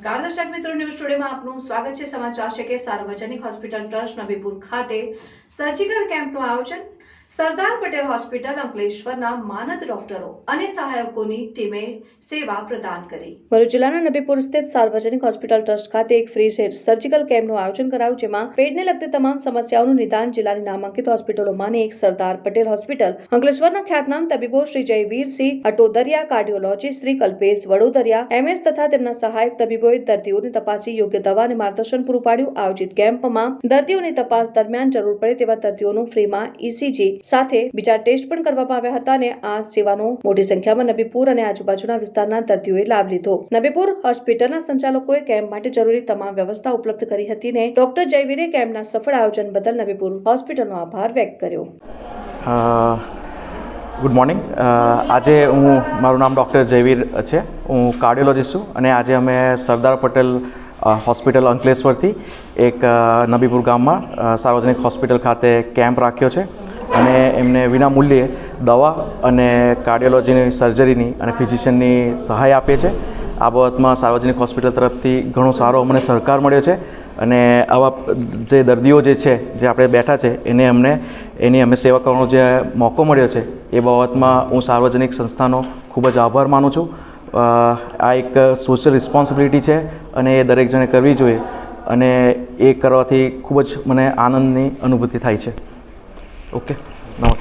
નમસ્કાર. દર્શક મિત્રો, ન્યૂઝ ટુડેમાં આપનું સ્વાગત છે સમાચાર છે કે સાર્વજનિક હોસ્પિટલ ટ્રસ્ટ નબીપુર ખાતે સર્જિકલ કેમ્પનું આયોજન સરદાર પટેલ હોસ્પિટલ અંકલેશ્વરના માનદ ડોક્ટરો અને સહાયકોની ટીમે સેવા પ્રદાન કરી. ભરૂચ જિલ્લાના નબીપુર સ્થિત સાર્વજનિક હોસ્પિટલ ટ્રસ્ટ ખાતે એક ફ્રી સર્જિકલ કેમ્પનું આયોજન કરાયું, જેમાં પેટને લગતી તમામ સમસ્યાઓનું નિદાન જિલ્લાની નામાંકિત હોસ્પિટલોમાંની એક સરદાર પટેલ હોસ્પિટલ, અંકલેશ્વરના ખ્યાતનામ તબીબો શ્રી જયવીરસિંહ અટોદરિયા કાર્ડિયોલોજીસ્ટ શ્રી કલ્પેશ વડોદરિયા, એમએસ તથા તેમના સહાયક તબીબોએ દર્દીઓને તપાસી યોગ્ય દવા અને માર્ગદર્શન પૂરું પાડ્યું. આયોજિત કેમ્પમાં દર્દીઓની તપાસ દરમિયાન જરૂર પડે તેવા દર્દીઓનું ફ્રીમાં ઇસીજી સાથે બીજા ટેસ્ટ પણ કરવામાં આવ્યા હતા અને આ સેવાનો મોટી સંખ્યામાં નબીપુર અને આજુબાજુના વિસ્તારના દર્દીઓએ લાભ લીધો. નબીપુર હોસ્પિટલના સંચાલકોએ કેમ્પ માટે જરૂરી તમામ વ્યવસ્થા ઉપલબ્ધ કરી હતી ને ડોક્ટર જયવીરે કેમ્પના સફળ આયોજન બદલ નબીપુર હોસ્પિટલનો આભાર વ્યક્ત કર્યો. Good morning. આજે હું, મારું નામ ડૉક્ટર જયવીર છે. હું કાર્ડિયોલોજિસ્ટ છું અને આજે અમે સરદાર પટેલ હોસ્પિટલ અંકલેશ્વરથી એક નબીપુર ગામમાં સાર્વજનિક હોસ્પિટલ ખાતે કેમ્પ રાખ્યો છે. અને એમને વિના મૂલ્યે દવા અને કાર્ડિયોલોજીની સર્જરીની અને ફિઝિશિયનની સહાય આપીએ છે. આ બાબતમાં સાર્વજનિક હોસ્પિટલ તરફથી ઘણો સારો અમને સહકાર મળ્યો છે અને આવા જે દર્દીઓ જે છે, જે આપણે બેઠા છે, એને અમને, એની અમે સેવા કરવાનો જે મોકો મળ્યો છે, એ બાબતમાં હું સાર્વજનિક સંસ્થાનો ખૂબ જ આભાર માનું છું. આ એક સોશિયલ રિસ્પોન્સિબિલિટી છે અને એ દરેક જણે કરવી જોઈએ અને એ કરવાથી ખૂબ જ મને આનંદની અનુભૂતિ થાય છે. okay now i'll